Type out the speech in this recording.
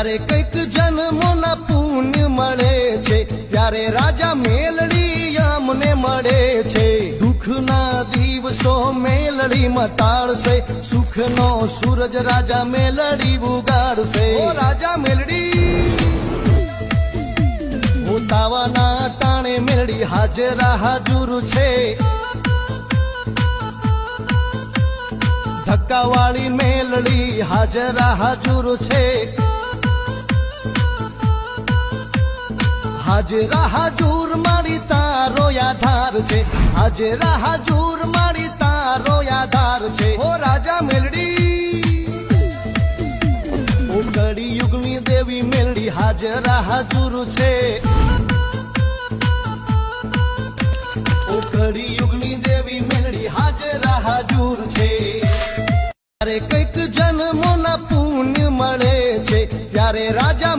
ત્યારે કંઈક જન્મોના પુણ્ય મળે છે, ત્યારે રાજા મેલડી અમને મળે છે. દુઃખના દિવસો મેલડી મટાડશે, સુખનો સૂરજ રાજા મેલડી ઉગાડશે. રાજા મેલડી ઉતાવાના ટાણે મેલડી હાજરા હાજુર છે. ધક્કાવાળી મેલડી હાજરા હાજુર છે. હાજરા હાજુર મારી તારો આધાર છે. આજે હાજુર મારી તારો આધાર છે. ઓ રાજા મેલડી કડી યુગની દેવી મેલડી હાજર હાજુર છે. કડી યુગની દેવી મેલડી હાજરા હાજુર છે. ત્યારે કંઈક જન્મોના પુણ્ય મળે છે. ત્યારે રાજા